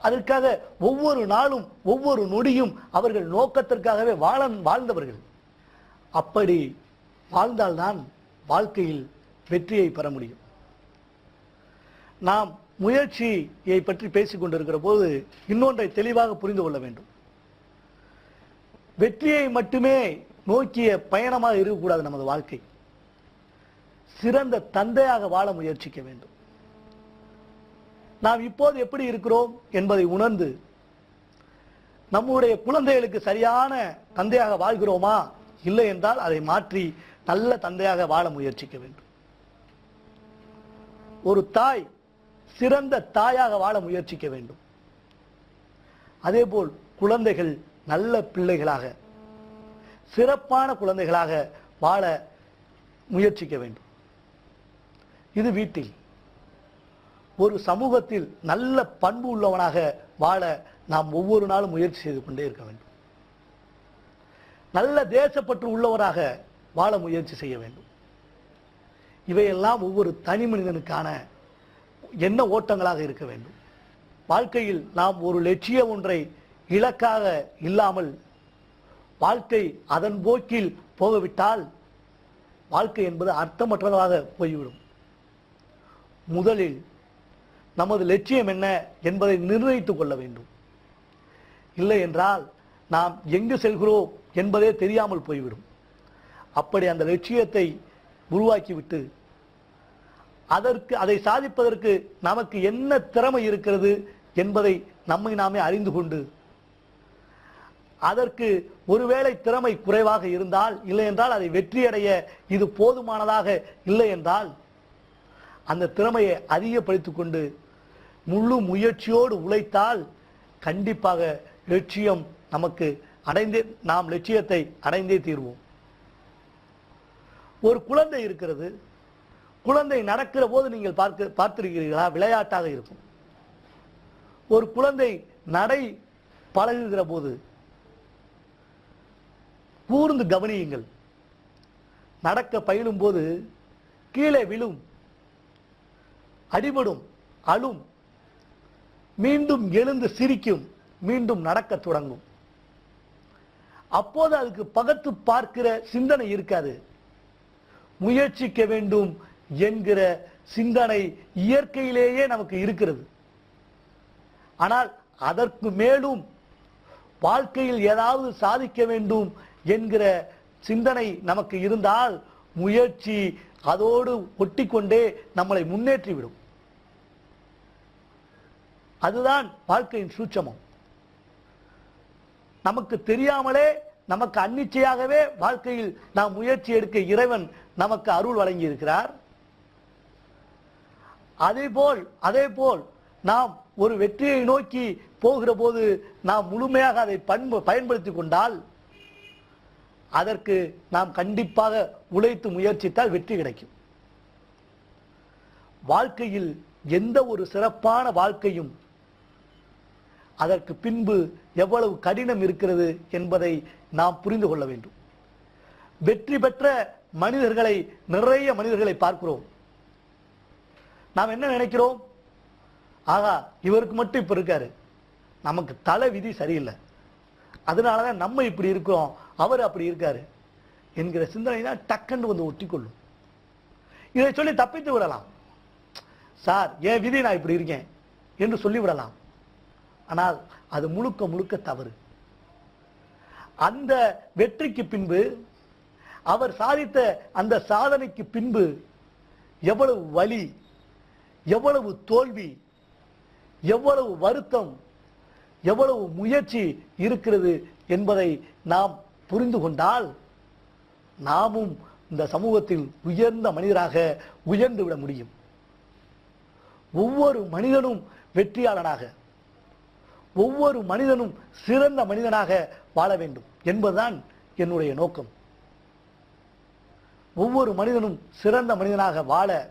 அதற்காக ஒவ்வொரு நாளும் ஒவ்வொரு நொடியும் அவர்கள் நோக்கத்திற்காகவே வாழ வாழ்ந்தவர்கள். அப்படி வாழ்ந்தால்தான் வாழ்க்கையில் வெற்றியை பெற முடியும். நாம் முயற்சியை பற்றி பேசிக் கொண்டிருக்கிற போது இன்னொன்றை தெளிவாக புரிந்து கொள்ள வேண்டும். வெற்றியை மட்டுமே நோக்கிய பயணமாக இருக்கக்கூடாது நமது வாழ்க்கை. சிறந்த தந்தையாக வாழ முயற்சிக்க வேண்டும். நாம் இப்போது எப்படி இருக்கிறோம் என்பதை உணர்ந்து நம்முடைய குழந்தைகளுக்கு சரியான தந்தையாக வாழ்கிறோமா? இல்லை என்றால் அதை மாற்றி நல்ல தந்தையாக வாழ முயற்சிக்க வேண்டும். ஒரு தாய் சிறந்த தாயாக வாழ முயற்சிக்க வேண்டும். அதேபோல் குழந்தைகள் நல்ல பிள்ளைகளாக சிறப்பான குழந்தைகளாக வாழ முயற்சிக்க வேண்டும். இது வீட்டில் ஒரு சமூகத்தில் நல்ல பண்பு உள்ளவனாக வாழ நாம் ஒவ்வொரு நாளும் முயற்சி செய்து கொண்டே இருக்க வேண்டும். நல்ல தேசப்பற்று உள்ளவராக வாழ முயற்சி செய்ய வேண்டும். இவையெல்லாம் ஒவ்வொரு தனி மனிதனுக்கான என்ன ஓட்டங்களாக இருக்க வேண்டும். வாழ்க்கையில் நாம் ஒரு லட்சியம் ஒன்றை இலக்காக இல்லாமல் வாழ்க்கை அதன் போக்கில் போகவிட்டால் வாழ்க்கை என்பது அர்த்தமற்றதாக போய்விடும். முதலில் நமது லட்சியம் என்ன என்பதை நிர்ணயித்துக் கொள்ள வேண்டும். இல்லை என்றால் நாம் எங்கு செல்கிறோம் என்பதே தெரியாமல் போய்விடும். அப்படி அந்த லட்சியத்தை உருவாக்கிவிட்டு அதற்கு அதை சாதிப்பதற்கு நமக்கு என்ன திறமை இருக்கிறது என்பதை நம்மை நாமே அறிந்து கொண்டு அதற்கு ஒருவேளை திறமை குறைவாக இருந்தால் இல்லை என்றால் அதை வெற்றியடைய இது போதுமானதாக இல்லை என்றால் அந்த திறமையை அதிகப்படுத்தி கொண்டு முழு முயற்சியோடு உழைத்தால் கண்டிப்பாக லட்சியம் நமக்கு அடைந்தே நாம் லட்சியத்தை அடைந்தே தீர்வோம். ஒரு குழந்தை இருக்கிறது. குழந்தை நடக்கிற போது நீங்கள் பார்க்க பார்த்திருக்கிறீர்களா? விளையாட்டாக இருக்கும். ஒரு குழந்தை நடை பழகுகிற போது கூர்ந்து கவனியுங்கள். நடக்க பயிலும் போது கீழே விழும். அடிபடும் அழும். மீண்டும் எழுந்து சிரிக்கும் மீண்டும் நடக்கத் தொடங்கும். அப்போது அதுக்கு பகத்து பார்க்கிற சிந்தனை இருக்காது. முயற்சிக்க வேண்டும் என்கிற சிந்தனை இயற்கையிலேயே நமக்கு இருக்கிறது. ஆனால் அதற்கு மேலும் வாழ்க்கையில் ஏதாவது சாதிக்க வேண்டும் என்கிற சிந்தனை நமக்கு இருந்தால் முயற்சி அதோடு ஒட்டிக்கொண்டே நம்மளை முன்னேற்றிவிடும். அதுதான் வாழ்க்கையின் சூட்சமம். நமக்கு தெரியாமலே நமக்கு அன்னிச்சையாகவே வாழ்க்கையில் நாம் முயற்சி எடுக்க இறைவன் நமக்கு அருள் வழங்கி இருக்கிறார் அதே போல் நாம் ஒரு வெற்றியை நோக்கி போகிற போது நாம் முழுமையாக அதை பண்பு பயன்படுத்தி கொண்டால் அதற்கு நாம் கண்டிப்பாக உழைத்து முயற்சித்தால் வெற்றி கிடைக்கும். வாழ்க்கையில் எந்த ஒரு சிறப்பான வாழ்க்கையும் அதற்கு பின்பு எவ்வளவு கடினம் இருக்கிறது என்பதை நாம் புரிந்து கொள்ள வேண்டும். வெற்றி பெற்ற மனிதர்களை நிறைய மனிதர்களை பார்க்கிறோம். நாம் என்ன நினைக்கிறோம்? ஆகா இவருக்கு மட்டும் இப்போ இருக்காரு. நமக்கு தலை விதி சரியில்லை. அதனால தான் நம்ம இப்படி இருக்கிறோம். அவர் அப்படி இருக்காரு என்கிற சிந்தனை தான் டக்குன்னு வந்து ஒட்டிக்கொள்ளும். இதை சொல்லி தப்பித்து விடலாம். சார் என் விதி நான் இப்படி இருக்கேன் என்று சொல்லிவிடலாம். ஆனால் அது முழுக்க முழுக்க தவறு. அந்த வெற்றிக்கு பின்பு அவர் சாதித்த அந்த சாதனைக்கு பின்பு எவ்வளவு வலி எவ்வளவு தோல்வி எவ்வளவு வருத்தம் எவ்வளவு முயற்சி இருக்கிறது என்பதை நாம் புரிந்து கொண்டால் நாமும் இந்த சமூகத்தில் உயர்ந்த மனிதராக உயர்ந்து விட முடியும். ஒவ்வொரு மனிதனும் வெற்றியாளனாக ஒவ்வொரு மனிதனும் சிறந்த மனிதனாக வாழ வேண்டும் என்பதுதான் என்னுடைய நோக்கம். ஒவ்வொரு மனிதனும் சிறந்த மனிதனாக வாழ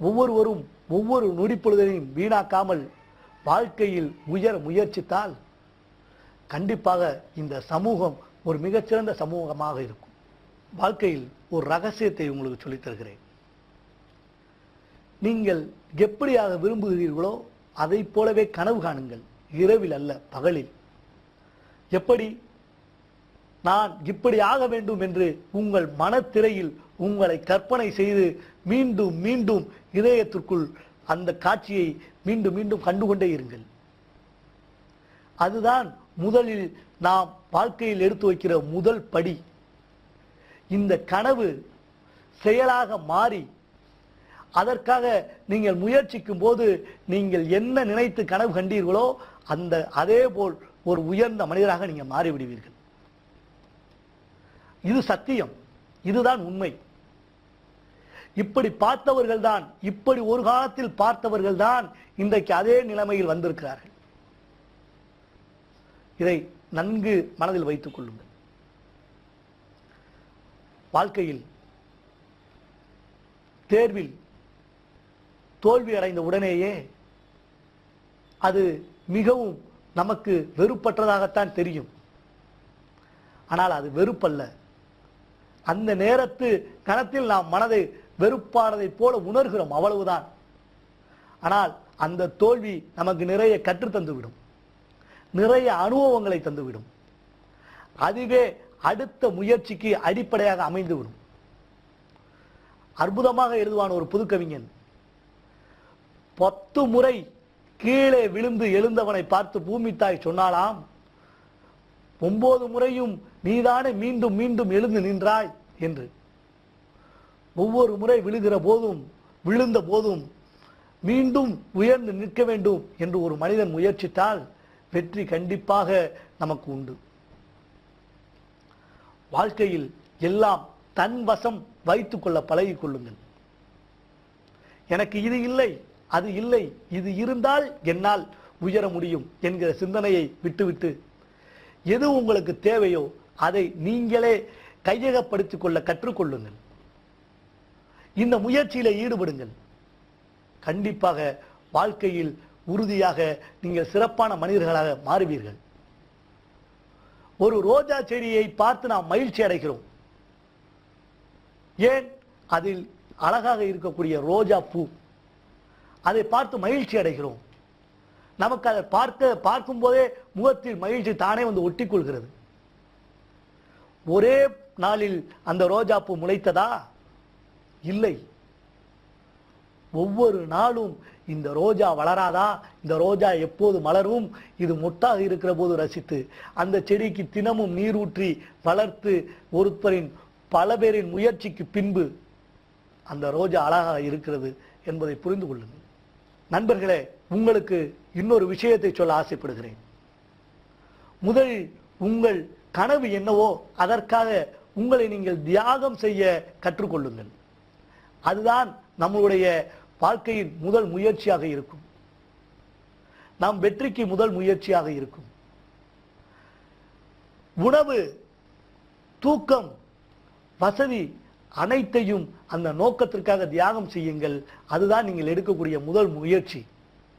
ஒவ்வொருவரும் ஒவ்வொரு நொடிப்பொழுதையும் வீணாக்காமல் வாழ்க்கையில் உயர முயற்சித்தால் கண்டிப்பாக இந்த சமூகம் ஒரு மிகச்சிறந்த சமூகமாக இருக்கும். வாழ்க்கையில் ஒரு ரகசியத்தை உங்களுக்கு சொல்லித் தருகிறேன். நீங்கள் எப்படியாக விரும்புகிறீர்களோ அதைப் போலவே கனவு காணுங்கள். இரவில் அல்ல பகலில். எப்படி? நான் இப்படி ஆக வேண்டும் என்று உங்கள் மனத்திரையில் உங்களை கற்பனை செய்து மீண்டும் மீண்டும் இதயத்திற்குள் அந்த காட்சியை மீண்டும் மீண்டும் கண்டுகொண்டே இருங்கள். அதுதான் முதலில் நாம் வாழ்க்கையில் எடுத்து வைக்கிற முதல் படி. இந்த கனவு செயலாக மாறி அதற்காக நீங்கள் முயற்சிக்கும் போது நீங்கள் என்ன நினைத்து கனவு கண்டீர்களோ அந்த அதே போல் ஒரு உயர்ந்த மனிதராக நீங்கள் மாறிவிடுவீர்கள். இது சத்தியம். இதுதான் உண்மை. இப்படி பார்த்தவர்கள் தான் இப்படி ஒரு காலத்தில் பார்த்தவர்கள் தான் இன்றைக்கு அதே நிலைமையில் வந்திருக்கிறார்கள். இதை நன்கு மனதில் வைத்துக் கொள்ளுங்கள். வாழ்க்கையில் தேர்வில் தோல்வி அடைந்த உடனேயே அது மிகவும் நமக்கு வெறுப்பற்றதாகத்தான் தெரியும். ஆனால் அது வெறுப்பல்ல. அந்த நேரத்து கணத்தில் நாம் மனதை வெறுப்பானதைப் போல உணர்கிறோம் அவ்வளவுதான். ஆனால் அந்த தோல்வி நமக்கு நிறைய கற்றுத் தந்துவிடும். நிறைய அனுபவங்களை தந்துவிடும். அதுவே அடுத்த முயற்சிக்கு அடிப்படையாக அமைந்துவிடும். அற்புதமாக எழுதுவான் ஒரு புதுக்கவிஞன். பத்து முறை கீழே விழுந்து எழுந்தவனை பார்த்து பூமி தாய் சொன்னாலாம் ஒன்பது முறையும் நீதானே மீண்டும் மீண்டும் எழுந்து நின்றாய் என்று. ஒவ்வொரு முறை விழுகிற போதும் விழுந்த போதும் மீண்டும் உயர்ந்து நிற்க வேண்டும் என்று ஒரு மனிதன் முயற்சித்தால் வெற்றி கண்டிப்பாக நமக்கு உண்டு. வாழ்க்கையில் எல்லாம் தன் வசம் வைத்துக் கொள்ள பழகிக் கொள்ளுங்கள். எனக்கு இது இல்லை. அது இல்லை இது இருந்தால் என்னால் உயர முடியும் என்கிற சிந்தனையை விட்டுவிட்டு. எது உங்களுக்கு தேவையோ அதை நீங்களே கையகப்படுத்திக் கொள்ள கற்றுக்கொள்ளுங்கள் இந்த முயற்சியில ஈடுபடுங்கள். கண்டிப்பாக வாழ்க்கையில் உறுதியாக நீங்கள் சிறப்பான மனிதர்களாக மாறுவீர்கள். ஒரு ரோஜா செடியை பார்த்து நாம் மகிழ்ச்சி அடைகிறோம். ஏன்? அதில் அழகாக இருக்கக்கூடிய ரோஜா பூ. அதை பார்த்து மகிழ்ச்சி அடைகிறோம். நமக்கு அதை பார்க்க பார்க்கும் போதே முகத்தில் மகிழ்ச்சி தானே வந்து ஒட்டிக்கொள்கிறது. ஒரே நாளில் அந்த ரோஜா பூ முளைத்ததா? இல்லை. ஒவ்வொரு நாளும் இந்த ரோஜா வளராதா? இந்த ரோஜா எப்போது மலரும்? இது மொட்டாக இருக்கிற போது ரசித்து அந்த செடிக்கு தினமும் நீரூற்றி வளர்த்து ஒருத்தரின் பல பேரின் முயற்சிக்கு பின்பு அந்த ரோஜா அழகாக இருக்கிறது என்பதை புரிந்து கொள்ளுங்கள். நண்பர்களே உங்களுக்கு இன்னொரு விஷயத்தை சொல்ல ஆசைப்படுகிறேன். முதலில் உங்கள் கனவு என்னவோ அதற்காக உங்களை நீங்கள் தியாகம் செய்ய கற்றுக்கொள்ளுங்கள். அதுதான் நம்மளுடைய வாழ்க்கையின் முதல் முயற்சியாக இருக்கும். நம் வெற்றிக்கு முதல் முயற்சியாக இருக்கும். உணவு தூக்கம் வசதி அனைத்தையும் அந்த நோக்கத்திற்காக தியாகம் செய்யுங்கள். அதுதான் நீங்கள் எடுக்கக்கூடிய முதல் முயற்சி.